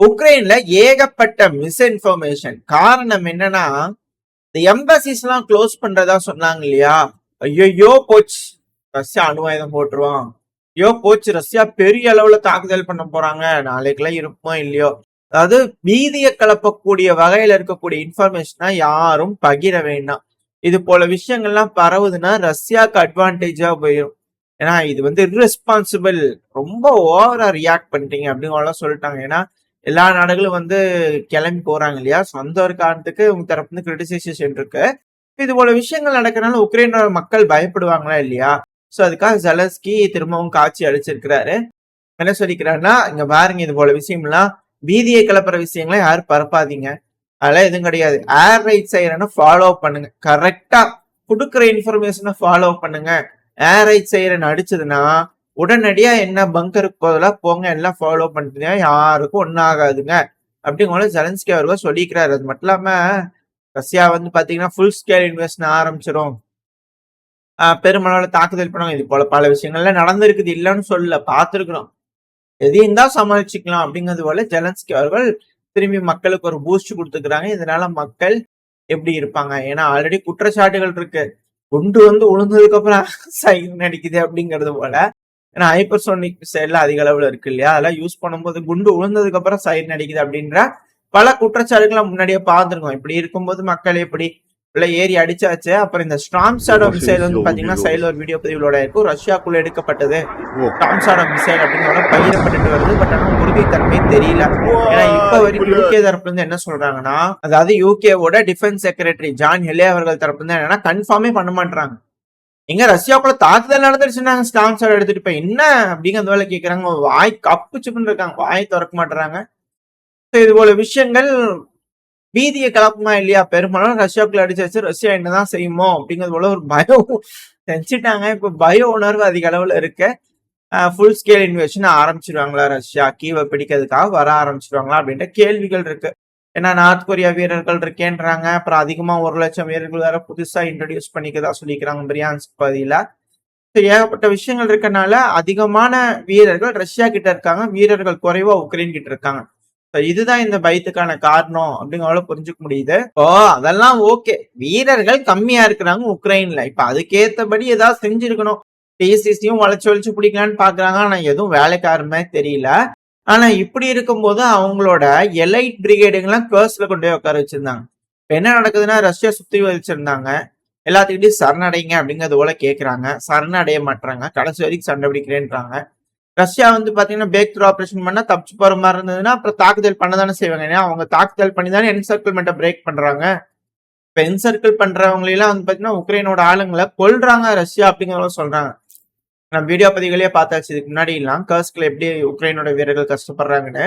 உக்ரைன்ல ஏகப்பட்ட மிஸ்இன்ஃபர்மேஷன் காரணம் என்னன்னா இந்த எம்பசிஸ் எல்லாம் க்ளோஸ் பண்றதா சொன்னாங்க இல்லையா? ஐயோ போச்சு. ரஷ்யா அணுவாயுதம் போட்டுருவான். ஐயோ போச்சு. ரஷ்யா பெரிய அளவுல தாக்குதல் பண்ண போறாங்க. நாளைக்கெல்லாம் இருப்போம் இல்லையோ? அதாவது வீதியை கலப்பக்கூடிய வகையில இருக்கக்கூடிய இன்ஃபர்மேஷனா யாரும் பகிர வேண்டாம். இது போல விஷயங்கள்லாம் பரவுதுன்னா ரஷ்யாவுக்கு அட்வான்டேஜா போயிடும் ஏன்னா இது வந்து இர்ரெஸ்பான்சிபிள் ரொம்ப ஓவரா ரியாக்ட் பண்ணிட்டீங்க அப்படின்னு சொல்லிட்டாங்க. ஏன்னா எல்லா நாடுகளும் வந்து கிளம்பி போறாங்க இல்லையா? சொந்த ஒரு காரணத்துக்கு உங்க தரப்பு வந்து கிரிட்டிசைசேஷன் இருக்கு இது போல விஷயங்கள் நடக்கிறனால உக்ரைனோட மக்கள் பயப்படுவாங்களா இல்லையா? ஸோ அதுக்காக ஜெலஸ்கி திரும்பவும் காட்சி அழிச்சிருக்கிறாரு என்ன சொல்லிக்கிறாருன்னா இங்க பாருங்க இது போல விஷயம்லாம் பீதியை கிளப்புற விஷயங்களை யாரும் பரப்பாதீங்க. அதெல்லாம் எதுவும் கிடையாது. ஏர் ரைட் சைரனை ஃபாலோ பண்ணுங்க. கரெக்டா கொடுக்குற இன்ஃபர்மேஷனை ஃபாலோ பண்ணுங்க. ஏர் ரைட் சைரன் அடிச்சதுன்னா உடனடியா என்ன பங்கருக்கு போதெல்லாம் போங்க எல்லாம் ஃபாலோ பண்ணுறீங்க யாருக்கும் ஒன்றும் ஆகாதுங்க. அப்படிங்கிற ஜெலன்ஸ்கி அவர்கள் சொல்லிக்கிறாரு. அது மட்டும் இல்லாம ரஷ்யா வந்து பாத்தீங்கன்னா ஃபுல் ஸ்கேல் இன்வெஸ்ட் ஆரம்பிச்சிடும் பெருமளவில் தாக்குதல் பண்ணுவாங்க. இது போல பல விஷயங்கள்ல நடந்திருக்குது இல்லைன்னு சொல்ல பார்த்துருக்குறோம். எதையும் தான் சமாளிச்சுக்கலாம் அப்படிங்கிறது போல ஜெலன்ஸ்கி அவர்கள் திரும்பி மக்களுக்கு ஒரு பூஸ்ட் கொடுத்துக்கிறாங்க. இதனால மக்கள் எப்படி இருப்பாங்க? ஏன்னா ஆல்ரெடி குற்றச்சாட்டுகள் இருக்கு. குண்டு வந்து உளுந்ததுக்கு அப்புறம் சைன் நடிக்குது அப்படிங்கிறது போல ஏன்னா ஹைப்பர்சோனிக் மிசைல்ல அதிக அளவுல இருக்கு இல்லையா? அதெல்லாம் யூஸ் பண்ணும்போது குண்டு உளுந்ததுக்கு அப்புறம் சைன் அடிக்குது அப்படின்ற பல குற்றச்சாட்டுகளை முன்னாடியே பார்த்துருக்கோம். இப்படி இருக்கும்போது மக்கள் எப்படி உள்ள ஏறி அடிச்சாச்சு. அப்புறம் இந்த ஸ்ட்ராம் சாடோ மிசைல் வந்து பாத்தீங்கன்னா சைடுல ஒரு வீடியோ பதிவுகளோட இருக்கும் ரஷ்யாக்குள்ள எடுக்கப்பட்டது. ஸ்ட்ராம் சாடோ மிசைல் அப்படிங்கிற பகிரப்பட்டு வருது. பட் ஆனா உறுதித்தன்மை தெரியல. ஏன்னா இப்ப வரைக்கும் யூகே தரப்புல இருந்து என்ன சொல்றாங்கன்னா அதாவது யூகேவோட டிஃபென்ஸ் செக்ரட்டரி ஜான் ஹெலே அவர்கள் தரப்புல இருந்து என்னன்னா கன்ஃபார்மே பண்ண மாட்டாங்க எங்க ரஷ்யாக்குள்ள தாக்குதல் நடந்துருச்சுன்னாங்க ஸ்டாம் சாட் எடுத்துட்டு போய். என்ன அப்படிங்கிற வேலை கேட்கறாங்க வாய் கப்பு சுப்புன்னு இருக்காங்க வாய் திறக்க மாட்டுறாங்க. இது போல விஷயங்கள் பீதியை கலப்புமா இல்லையா? பெரும்பாலும் ரஷ்யாக்குள்ள அடிச்சாச்சு ரஷ்யா என்னதான் செய்யுமோ அப்படிங்கிறது போல ஒரு பயம் செஞ்சுட்டாங்க. இப்ப பய உணர்வு அதிக அளவுல இருக்க. ஃபுல் ஸ்கேல் இன்வெஸ்டன் ஆரம்பிச்சிருவாங்களா ரஷ்யா? கீவை பிடிக்கிறதுக்காக வர ஆரம்பிச்சிருவாங்களா அப்படின்ற கேள்விகள் இருக்கு. ஏன்னா நார்த் கொரியா வீரர்கள் இருக்கேன்றாங்க. அப்புறம் அதிகமா ஒரு லட்சம் வீரர்கள் வேற புதுசா இன்ட்ரடியூஸ் பண்ணிக்கதா சொல்லிக்கிறாங்க பிரியான்ஸ் பகுதியில. ஏகப்பட்ட விஷயங்கள் இருக்கனால அதிகமான வீரர்கள் ரஷ்யா கிட்ட இருக்காங்க. வீரர்கள் குறைவா உக்ரைன் கிட்ட இருக்காங்க. இதுதான் இந்த பயத்துக்கான காரணம் அப்படிங்கிறத புரிஞ்சுக்க முடியுது. ஓ அதெல்லாம் ஓகே. வீரர்கள் கம்மியா இருக்கிறாங்க உக்ரைன்ல. இப்ப அதுக்கேத்தபடி ஏதாவது செஞ்சிருக்கணும். டிசிசியும் வளைச்சு வளைச்சு பிடிக்கலான்னு பாக்குறாங்க. ஆனா எதுவும் வேலைக்காரமே தெரியல. ஆனா இப்படி இருக்கும்போது அவங்களோட எலைட் பிரிகேடுங்கெல்லாம் கேர்ஸ்ல கொண்டு போய் உட்கார வச்சிருந்தாங்க. இப்ப என்ன நடக்குதுன்னா ரஷ்யா சுத்தி வச்சிருந்தாங்க. எல்லாத்துக்கிட்டையும் சரணடைங்க அப்படிங்கிறது போல கேட்குறாங்க சரணடைய மாட்டாங்க கடைசி வரைக்கும் சண்டை பிடிக்கிறேன்றாங்க. ரஷ்யா வந்து பாத்தீங்கன்னா பேக் த்ரூ ஆபரேஷன் பண்ணா தப்பிச்சு போற மாதிரி இருந்ததுன்னா அப்புறம் தாக்குதல் பண்ண தானே செய்வாங்க. ஏன்னா அவங்க தாக்குதல் பண்ணி தானே என்சர்க்கிள்மெண்ட்டை பிரேக் பண்றாங்க. இப்ப என்சர்க்கிள் பண்றவங்களெல்லாம் வந்து பாத்தீங்கன்னா உக்ரைனோட ஆளுங்களை கொள்றாங்க ரஷ்யா அப்படிங்கிறத சொல்றாங்க. நம்ம வீடியோ பதிவுகளே பார்த்தாச்சு இதுக்கு முன்னாடி எல்லாம் கர்ஸ்கில் எப்படி உக்ரைனோட வீரர்கள் கஷ்டப்படுறாங்கன்னு.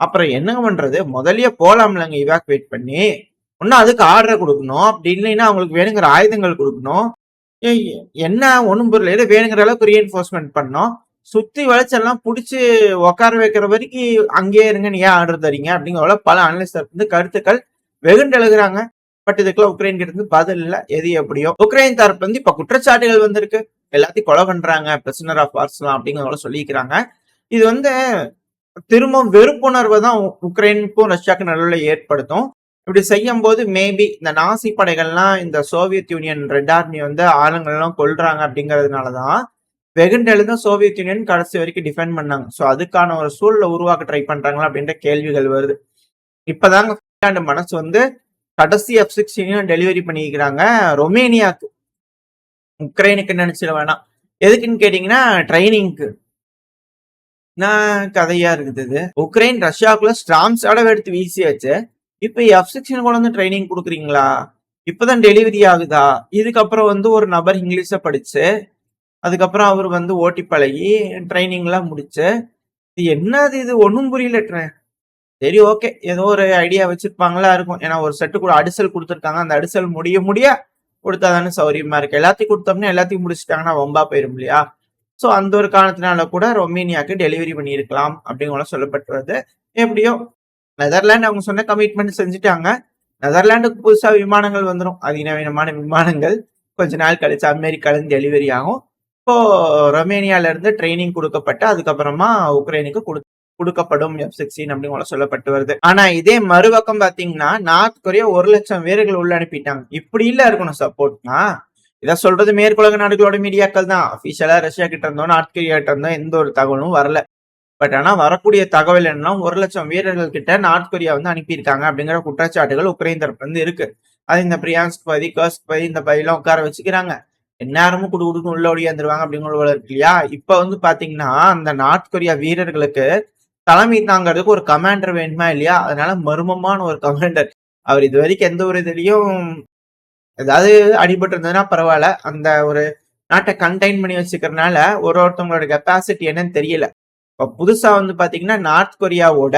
அப்புறம் என்னங்க பண்றது? முதல்லயே போலாம்லங்க இவாக்குவேட் பண்ணி. ஒன்னும் அதுக்கு ஆர்டர் கொடுக்கணும். அப்படி இல்லைன்னா அவங்களுக்கு வேணுங்கிற ஆயுதங்கள் கொடுக்கணும். ஏய், என்ன ஒன்றும் புரியல. ஏதோ வேணுங்கிற அளவுக்கு ரீஎன்ஃபோர்ஸ்மெண்ட் பண்ணோம். சுத்தி வளைச்செல்லாம் பிடிச்சி உட்கார வைக்கிற வரைக்கும் அங்கேயே இருங்க நீ ஏன் ஆர்டர் தரீங்க? அப்படிங்கிற பல அனலிஸ்டர் வந்து கருத்துக்கள் வெகுண்டு எழுகிறாங்க பட் இதுக்கெல்லாம் உக்ரைன் கிட்ட இருந்து பதில் இல்லை. எது எப்படியோ. உக்ரைன் தரப்பு வந்து இப்ப குற்றச்சாட்டுகள் வந்திருக்கு. எல்லாத்தையும் கொலை பண்றாங்க பிரசனர் ஆஃப் வார்ஸ்லாம் அப்படிங்கிறத சொல்லிக்கிறாங்க இது வந்து திரும்ப வெறுப்புணர்வை தான் உ- உக்ரைனுக்கும் ரஷ்யாவுக்கும் நடுவில் ஏற்படுத்தும். இப்படி செய்யும் போது மேபி இந்த நாசி படைகள்லாம் இந்த சோவியத் யூனியன் ரெட் ஆர்மி வந்து ஆளுங்கள்லாம் கொல்றாங்க அப்படிங்கிறதுனாலதான் வெகுண்டெழுத சோவியத் யூனியன் கடைசி வரைக்கும் டிஃபெண்ட் பண்ணாங்க. ஸோ அதுக்கான ஒரு சூழலை உருவாக்க ட்ரை பண்றாங்களா அப்படின்ற கேள்விகள் வருது. இப்பதாங்க மனசு வந்து கடைசி எஃப் சிக்ஸ்டீனும் டெலிவரி பண்ணிக்கிறாங்க ரொமேனியாக்கு உக்ரைனுக்கு நினைச்சிட வேணாம். எதுக்குன்னு கேட்டீங்கன்னா ட்ரைனிங்க்கு நான் கதையா இருக்குது இது. உக்ரைன் ரஷ்யாவுக்குள்ள ஸ்ட்ராம்ஸ் அடவை எடுத்து வீசியாச்சு. இப்ப எஃப் செக்ஷன் கொண்டு வந்து ட்ரைனிங் கொடுக்குறீங்களா? இப்பதான் டெலிவரி ஆகுதா? இதுக்கப்புறம் வந்து ஒரு நபர் இங்கிலீஷ படிச்சு அதுக்கப்புறம் அவர் வந்து ஓட்டி பழகி ட்ரைனிங்லாம் முடிச்சு. இது என்னது இது? ஒன்றும் புரியல சரி ஓகே ஏதோ ஒரு ஐடியா வச்சிருப்பாங்களா இருக்கும். ஏன்னா ஒரு செட்டு கூட அடிசல் கொடுத்துருக்காங்க. அந்த அடிசல் முடிய முடிய கொடுத்தா தானே சௌரியமா இருக்கு. எல்லாத்தையும் கொடுத்தோம்னா எல்லாத்தையும் முடிச்சிட்டாங்கன்னா வம்பா போயிடும் இல்லையா? ஸோ அந்த ஒரு காரணத்தினால கூட ரொமேனியாவுக்கு டெலிவரி பண்ணியிருக்கலாம் அப்படிங்கிற சொல்லப்பட்டுறது எப்படியோ நெதர்லாண்டு அவங்க சொன்ன கமிட்மெண்ட் செஞ்சுட்டாங்க. நெதர்லாண்டுக்கு புதுசாக விமானங்கள் வந்துடும் அதிநவீனமான விமானங்கள். கொஞ்ச நாள் கழிச்சு அமெரிக்கால இருந்து டெலிவரி ஆகும். இப்போ ரொமேனியால இருந்து ட்ரைனிங் கொடுக்கப்பட்டு அதுக்கப்புறமா உக்ரைனுக்கு கொடு கொடுக்கப்படும் எஃப் சிக்ஸ்டீன் அப்படின்னு சொல்லப்பட்டு வருது. ஆனா இதே மறுபக்கம் பாத்தீங்கன்னா நார்த் கொரியா ஒரு லட்சம் வீரர்கள் உள்ள அனுப்பிட்டாங்க. இப்படி இல்ல இருக்கணும் சப்போர்ட்னா இதை சொல்றது மேற்குலக நாடுகளோட மீடியாக்கள் தான். அபிஷியலா ரஷ்யா கிட்ட இருந்தோம் நார்த் கொரியா கிட்ட இருந்தோம் எந்த ஒரு தகவலும் வரல. பட் ஆனா வரக்கூடிய தகவல் என்னன்னா ஒரு லட்சம் வீரர்கள் கிட்ட நார்த் கொரியா வந்து அனுப்பியிருக்காங்க அப்படிங்கிற குற்றச்சாட்டுகள் உக்ரைன் தரப்பு வந்து இருக்கு. அது இந்த பிரியான்ஸ்க் பதி கர்ஸ்க் பதி இந்த பதிலாம் உட்கார வச்சுக்கிறாங்க. எந்நேரமும் குடு குடுக்கு உள்ள ஒடியாந்துருவாங்க அப்படிங்கிற இருக்கு இல்லையா? இப்ப வந்து பாத்தீங்கன்னா அந்த நார்த் கொரியா வீரர்களுக்கு தலைமை தாங்கிறதுக்கு ஒரு கமாண்டர் வேணுமா இல்லையா? அதனால மர்மமான ஒரு கமாண்டர் அவர் இது வரைக்கும் எந்த ஒரு இதுலயும் ஏதாவது அடிபட்டு இருந்ததுன்னா பரவாயில்ல. அந்த ஒரு நாட்டை கண்டெயின் பண்ணி வச்சுக்கிறதுனால ஒரு ஒருத்தவங்களோட கெப்பாசிட்டி என்னன்னு தெரியல. இப்ப புதுசா வந்து பாத்தீங்கன்னா நார்த் கொரியாவோட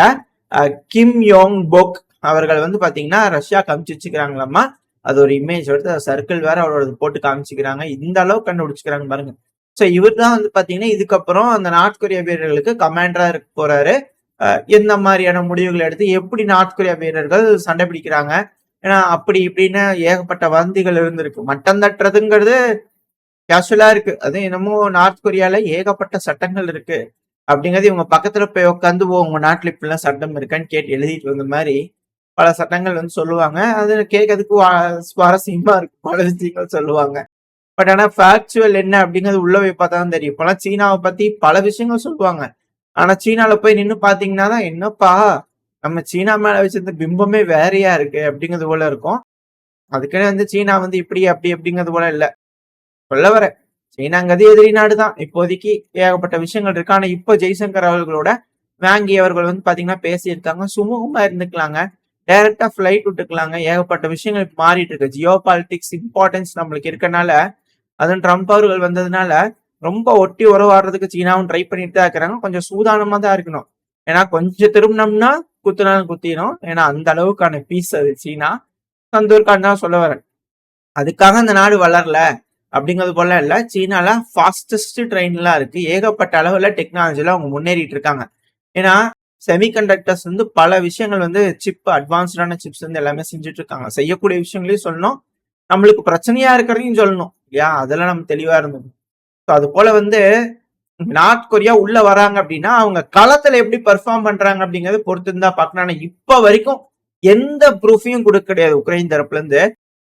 கிம் யோங் போக் அவர்கள் வந்து பாத்தீங்கன்னா ரஷ்யா காமிச்சு வச்சுக்கிறாங்களாமா அது ஒரு இமேஜ் எடுத்து சர்க்கிள் வேற அவரோட போட்டு காமிச்சுக்கிறாங்க. இந்த அளவுக்கு கண்டுபிடிச்சுக்கிறாங்க பாருங்க. ஸோ இவர் தான் வந்து பார்த்தீங்கன்னா இதுக்கப்புறம் அந்த நார்த் கொரியா வீரர்களுக்கு கமாண்டரா இருக்க போறாரு. எந்த மாதிரியான முடிவுகளை எடுத்து எப்படி நார்த் கொரியா வீரர்கள் சண்டை பிடிக்கிறாங்க? ஏன்னா அப்படி இப்படின்னு ஏகப்பட்ட வந்திகள் இருந்திருக்கு. மட்டம் தட்டுறதுங்கிறது கேஷுவலா இருக்கு. அது என்னமோ நார்த் கொரியால ஏகப்பட்ட சட்டங்கள் இருக்கு. அப்படிங்கிறது இவங்க பக்கத்துல போய் உட்காந்து ஓ உங்க நாட்டுல இப்படிலாம் சட்டம் இருக்கான்னு கேட்டு எழுதிட்டு வந்த மாதிரி பல சட்டங்கள் வந்து சொல்லுவாங்க. அது கேட்கறதுக்கு சுவாரஸ்யமா இருக்கு. பல விஷயங்கள் சொல்லுவாங்க. பட் ஆனா ஃபேக்சுவல் என்ன அப்படிங்கிறது உள்ள போய் பார்த்தா தான் தெரியும். இப்பெல்லாம் சீனாவை பத்தி பல விஷயங்கள் சொல்லுவாங்க. ஆனா சீனால போய் நின்னு பாத்தீங்கன்னா தான் என்னப்பா நம்ம சீனா மேல வச்சிருந்த பிம்பமே வேறையா இருக்கு அப்படிங்கிறது போல இருக்கும். அதுக்குன்னு வந்து சீனா வந்து இப்படி அப்படி அப்படிங்கிறது போல இல்ல. சொல்ல வர சீனாங்கிறது எதிரி நாடு தான் இப்போதைக்கு ஏகப்பட்ட விஷயங்கள் இருக்கு. ஆனா இப்போ ஜெய்சங்கர் அவர்களோட வாங்கி அவர்கள் வந்து பாத்தீங்கன்னா பேசியிருக்காங்க. சுமூகமா இருந்துக்கலாங்க. டைரக்டா ஃபிளைட் விட்டுக்கலாங்க. ஏகப்பட்ட விஷயங்கள் மாறிட்டு இருக்கு. ஜியோ பாலிட்டிக்ஸ் இம்பார்ட்டன்ஸ் நம்மளுக்கு இருக்கனால அதுவும் ட்ரம்ப் அவர்கள் வந்ததுனால ரொம்ப ஒட்டி உறவாடுறதுக்கு சீனாவும் ட்ரை பண்ணிட்டு தான் இருக்கிறாங்க. கொஞ்சம் சூதானமா தான் இருக்கணும். ஏன்னா கொஞ்சம் திரும்பினோம்னா குத்துனாலும் குத்திடும் ஏன்னா அந்த அளவுக்கான பீஸ் அது சீனா. தந்தூர்கான் தான் சொல்ல வரேன். அதுக்காக அந்த நாடு வளரல அப்படிங்கிறது போல இல்ல. சீனால ஃபாஸ்டஸ்ட் ட்ரெயின்லாம் இருக்கு. ஏகப்பட்ட அளவுல டெக்னாலஜில அவங்க முன்னேறிட்டு இருக்காங்க. ஏன்னா செமிகண்டக்டர்ஸ் வந்து பல விஷயங்கள் வந்து சிப் அட்வான்ஸ்டான சிப்ஸ் வந்து எல்லாமே செஞ்சுட்டு இருக்காங்க. செய்யக்கூடிய விஷயங்களையும் சொல்லணும். நம்மளுக்கு பிரச்சனையா இருக்கிறதையும் சொல்லணும். இல்லையா? அதெல்லாம் நம்ம தெளிவா இருந்தோம் ஸோ அது போல வந்து நார்த் கொரியா உள்ள வராங்க அப்படின்னா அவங்க களத்துல எப்படி பெர்ஃபார்ம் பண்றாங்க அப்படிங்கறத பொறுத்து இருந்தா பார்க்கணும் ஆனா இப்ப வரைக்கும் எந்த ப்ரூஃபையும் கொடுக்க கிடையாது. உக்ரைன் தரப்புல இருந்து.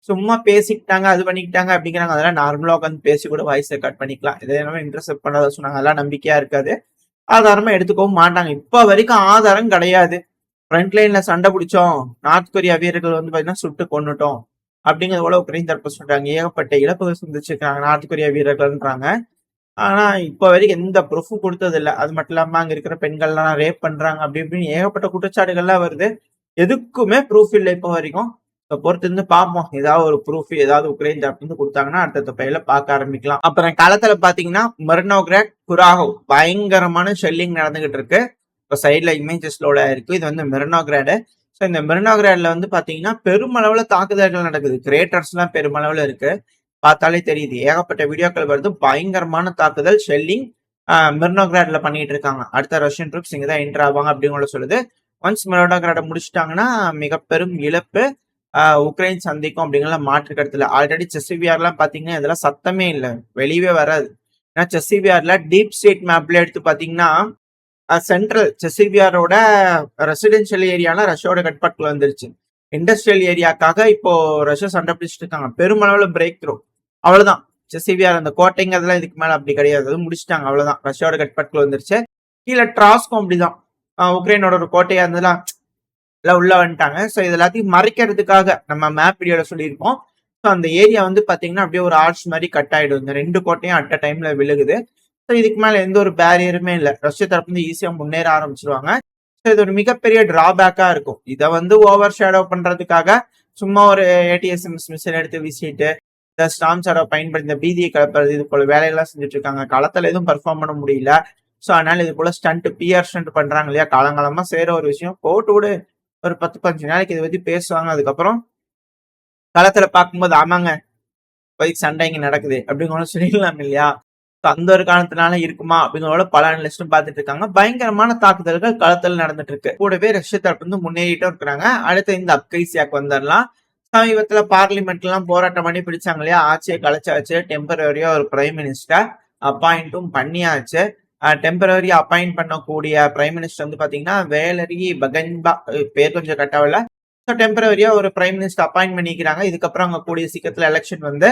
சும்மா பேசிக்கிட்டாங்க அது பண்ணிக்கிட்டாங்க அப்படிங்கிறாங்க. அதெல்லாம் நார்மலா உட்காந்து பேசி கூட வாய்ஸ் ரெக்கார்ட் பண்ணிக்கலாம். இதை நம்ம இன்டர்செப்ட் பண்ணாத சொன்னாங்க அதெல்லாம் நம்பிக்கையா இருக்காது. ஆதாரமா எடுத்துக்கவும் மாட்டாங்க. இப்ப வரைக்கும் ஆதாரம் கிடையாது. ஃப்ரண்ட் லைன்ல சண்டை பிடிச்சோம். நார்த் கொரியா வீரர்கள் வந்து பாத்தீங்கன்னா சுட்டு கொன்னுட்டோம். அப்படிங்கிறது போல உக்ரைன் தரப்பு சொல்றாங்க. ஏகப்பட்ட இழப்புகள் சந்திச்சிருக்காங்க. நார்த் கொரியா வீரர்கள்ன்றாங்க. ஆனா இப்ப வரைக்கும் எந்த ப்ரூஃபும் கொடுத்தது இல்லை. அது மட்டும் இல்லாம அங்க இருக்கிற பெண்கள்லாம் ரேப் பண்றாங்க. அப்படி இப்படின்னு ஏகப்பட்ட குற்றச்சாட்டுகள்லாம் வருது. எதுக்குமே ப்ரூஃப் இல்லை இப்போ வரைக்கும். இப்ப பொறுத்து இருந்து பார்ப்போம் ஏதாவது ஒரு ப்ரூஃப் ஏதாவது உக்ரைன் அப்படின்னு கொடுத்தாங்கன்னா அடுத்த பையில பார்க்க ஆரம்பிக்கலாம். அப்புறம் களத்துல பாத்தீங்கன்னா மெர்னோகிராட் குராகோ பயங்கரமான ஷெல்லிங் நடந்துகிட்டு இருக்கு. இப்போ சைட்ல இமேஜஸ்லோட இருக்கு இது வந்து மெர்னோகிராடு. ஸோ இந்த மெர்னோகிராட்ல வந்து பார்த்தீங்கன்னா பெருமளவில் தாக்குதல்கள் நடக்குது. கிரியேட்டர்ஸ்லாம் பெருமளவில் இருக்கு. பார்த்தாலே தெரியுது. ஏகப்பட்ட வீடியோக்கள் வருது. பயங்கரமான தாக்குதல் ஷெல்லிங் மெர்னோகிராட்ல பண்ணிட்டு இருக்காங்க. அடுத்த ரஷ்யன் ட்ரூப்ஸ் இங்க தான் என்டர் ஆவாங்க அப்படிங்கிற சொல்லுது. ஒன்ஸ் மெர்னோகிராட முடிச்சிட்டாங்கன்னா மிக பெரும் இழப்பு உக்ரைன் சந்திக்கும் அப்படிங்கிற மாற்று கருத்துல. ஆல்ரெடி செஸ்விஆர்லாம் பார்த்தீங்கன்னா இதெல்லாம் சத்தமே இல்லை. வெளியவே வராது. ஏன்னா செஸ்விஆர்ல டீப் ஸ்டேட் மேப்ல எடுத்து பாத்தீங்கன்னா சென்ட்ரல் செசிவியாரோட ரெசிடென்ஷியல் ஏரியாலாம் ரஷ்யாவோட கட்பாட்டுல வந்துருச்சு இண்டஸ்ட்ரியல் ஏரியாக்காக இப்போ ரஷ்யா சண்டை பிடிச்சிட்டு இருக்காங்க. பெருமளவில் பிரேக் த்ரூ அவ்வளவுதான். செசிவியார் அந்த கோட்டைங்க அதெல்லாம் இதுக்கு மேல அப்படி கிடையாது. அது முடிச்சிட்டாங்க. அவ்வளவுதான். ரஷ்யாவோட கட்பாட்டுக்கு வந்துருச்சு கீழே ட்ராஸ்கும் அப்படிதான். உக்ரைனோட ஒரு கோட்டையா இருந்ததுலாம் எல்லாம் உள்ள வந்துட்டாங்க. ஸோ இது எல்லாத்தையும் மறைக்கிறதுக்காக நம்ம மேப் வீடியோல சொல்லியிருப்போம். ஸோ அந்த ஏரியா வந்து பார்த்தீங்கன்னா அப்படியே ஒரு ஆர்ச் மாதிரி கட் ஆயிடும். இந்த ரெண்டு கோட்டையும் அட் அ டைம்ல விழுகுது. ஸோ இதுக்கு மேல எந்த ஒரு பேரியருமே இல்லை. ரஷ்ய தரப்பு வந்து ஈஸியாக முன்னேற ஆரம்பிச்சிருவாங்க. ஸோ இது ஒரு மிகப்பெரிய டிராபேக்காக இருக்கும். இதை வந்து ஓவர் ஷேடோ பண்றதுக்காக சும்மா ஒரு ஏடிஎஸ்எம்எஸ் மிஷின் எடுத்து வீசிட்டு இந்த ஸ்டாம் ஷேடோ பயன்படுத்தி இந்த பீதியை கலப்புறது இது போல வேலையெல்லாம் செஞ்சுட்டு இருக்காங்க. களத்தில் எதுவும் பெர்ஃபார்ம் பண்ண முடியல. ஸோ அதனால இது போல ஸ்டண்ட் பிஆர் ஸ்டண்ட் பண்றாங்க இல்லையா? காலங்காலமா செய்யற ஒரு விஷயம். போட்டு விடு. ஒரு பத்து பதினஞ்சு நாளைக்கு இதை பத்தி பேசுவாங்க. அதுக்கப்புறம் களத்துல பார்க்கும்போது ஆமாங்க போய் சண்டை இங்க நடக்குது அப்படிங்கிற சொல்லிடலாம் இல்லையா? அந்த ஒரு காரணத்தினால இருக்குமா அப்படிங்கிற பல அனலிஸ்டும் பார்த்துட்டு இருக்காங்க. பயங்கரமான தாக்குதல்கள் களத்தில் நடந்துட்டு இருக்கு. கூடவே ரஷ்ய தரப்பு வந்து முன்னேறிட்டும் இருக்கிறாங்க. அடுத்து இந்த அப்கைசியாக்கு வந்துடலாம். சமீபத்துல பார்லிமெண்ட்லாம் போராட்டம் பண்ணி பிடிச்சாங்க இல்லையா? ஆட்சியை கலைச்சாச்சு டெம்பரரியா ஒரு பிரைம் மினிஸ்டர் அப்பாயிண்ட்டும் பண்ணியாச்சு. டெம்பரரி அப்பாயிண்ட் பண்ணக்கூடிய பிரைம் மினிஸ்டர் வந்து பாத்தீங்கன்னா வேலரி பகன்பா பேர் கொஞ்சம் கட்டாவில்ல ஸோ டெம்பரரியா ஒரு பிரைம் மினிஸ்டர் அப்பாயிண்ட் பண்ணிக்கிறாங்க. இதுக்கப்புறம் அங்கே கூடிய சீக்கிரத்தில் எலெக்ஷன் வந்து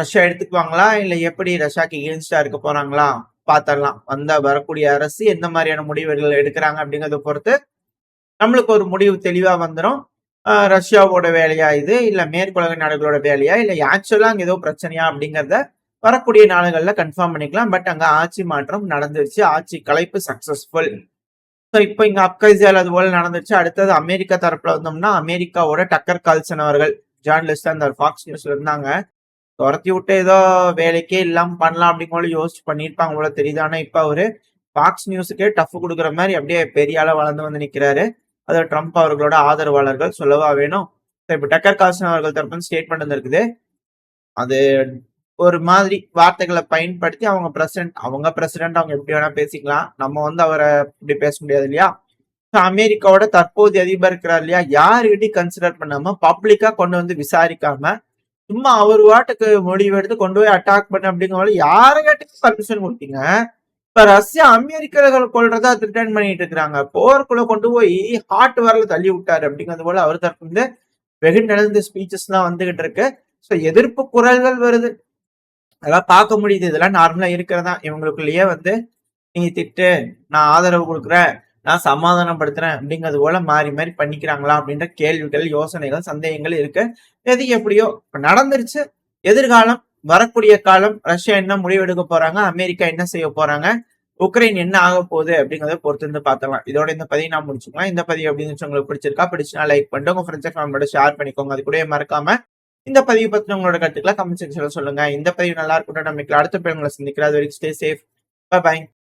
ரஷ்யா எடுத்துக்குவாங்களா? இல்ல எப்படி ரஷ்யாக்கு எகென்ஸ்டா இருக்க போறாங்களா? பாத்திரலாம். வந்த வரக்கூடிய அரசு எந்த மாதிரியான முடிவுகள் எடுக்கிறாங்க அப்படிங்கறத பொறுத்து நம்மளுக்கு ஒரு முடிவு தெளிவா வந்துடும் ரஷ்யாவோட வேலையா இது? இல்ல மேற்குலக நாடுகளோட வேலையா? இல்ல ஆக்சுவலா அங்க ஏதோ பிரச்சனையா அப்படிங்கறத வரக்கூடிய நாடுகள்ல கன்ஃபார்ம் பண்ணிக்கலாம். பட் அங்க ஆட்சி மாற்றம் நடந்துருச்சு. ஆட்சி கலைப்பு சக்சஸ்ஃபுல் ஸோ இப்போ இங்க அப்கைசியால் அது போல நடந்துச்சு அடுத்தது அமெரிக்கா தரப்புல வந்தோம்னா அமெரிக்காவோட டக்கர் கால்சன் அவர்கள் ஜேர்னலிஸ்ட் அந்த ஃபாக்ஸ் நியூஸ்ல இருந்தாங்க. துரத்தி விட்டு ஏதோ வேலைக்கே இல்லாம பண்ணலாம் அப்படிங்கிற யோசிச்சு பண்ணியிருப்பாங்க போல தெரியுது. ஆனா இப்ப அவரு ஃபாக்ஸ் நியூஸுக்கே டஃப் கொடுக்குற மாதிரி அப்படியே பெரிய ஆளாக வளர்ந்து வந்து நிக்கிறாரு. அது ட்ரம்ப் அவர்களோட ஆதரவாளர்கள் சொல்லவா வேணும்? இப்போ இப்ப டக்கர் கால்சன் அவர்கள் தரப்பு ஸ்டேட்மெண்ட் வந்திருக்குது. அது ஒரு மாதிரி வார்த்தைகளை பயன்படுத்தி அவங்க பிரசிடென்ட் அவங்க பிரசிடென்ட் அவங்க எப்படி வேணா பேசிக்கலாம். நம்ம வந்து அவரை இப்படி பேச முடியாது இல்லையா? அமெரிக்காவோட தற்போது அதிபர் இருக்கிறார் இல்லையா? யாருக்கிட்டையும் கன்சிடர் பண்ணாம பப்ளிக்கா கொண்டு வந்து விசாரிக்காம சும்மா அவர் வாட்டுக்கு முடிவு எடுத்து கொண்டு போய் அட்டாக் பண்ண அப்படிங்கிற யாருக்கிட்டையும் பர்மிஷன் கொடுத்தீங்க? இப்ப ரஷ்யா அமெரிக்கர்கள் கொள்றதா ரிட்டர்ன் பண்ணிட்டு இருக்கிறாங்க. போருக்குள்ள கொண்டு போய் ஹாட் வரல தள்ளி விட்டாரு அப்படிங்கிறது போல அவர் தரப்பு வந்து வெகு நடந்த ஸ்பீச்சஸ் எல்லாம் வந்துகிட்டு இருக்கு. ஸோ எதிர்ப்பு குரல்கள் வருது. அதெல்லாம் பார்க்க முடியுது. இதெல்லாம் நார்மலா இருக்கிறதா? இவங்களுக்குள்ளேயே வந்து நீ திட்டு நான் ஆதரவு கொடுக்குறேன். நான் சமாதானப்படுத்துறேன் அப்படிங்கிறது போல மாறி மாறி பண்ணிக்கிறாங்களா அப்படின்ற கேள்விகள் யோசனைகள் சந்தேகங்கள் இருக்கு. எது எப்படியோ இப்போ நடந்துருச்சு. எதிர்காலம் வரக்கூடிய காலம் ரஷ்யா என்ன முடிவெடுக்க போறாங்க அமெரிக்கா என்ன செய்ய போறாங்க உக்ரைன் என்ன ஆக போகுது அப்படிங்கிறத பொறுத்து இருந்து பார்த்தலாம் இதோட இந்த பதிவை நான் முடிச்சுக்கலாம். இந்த பதிவு அப்படின்னு வச்சு உங்களுக்கு பிடிச்சிருக்கா பிடிச்சுனா லைக் பண்ணிட்டு உங்க ஃப்ரெண்ட்ஸ் ஃபேமிலியோட ஷேர் பண்ணிக்கோங்க. அது கூட மறக்காம இந்த பதிவு பற்றி உங்களோட கருத்துக்களை கமெண்ட் செக்ஷன்ல சொல்லுங்க. இந்த பதிவு நல்லா இருக்கட்டும் நம்ம அடுத்த பேர் உங்களை சந்திக்கிறேன். அது வரைக்கும் ஸ்டே சேஃப் பாய்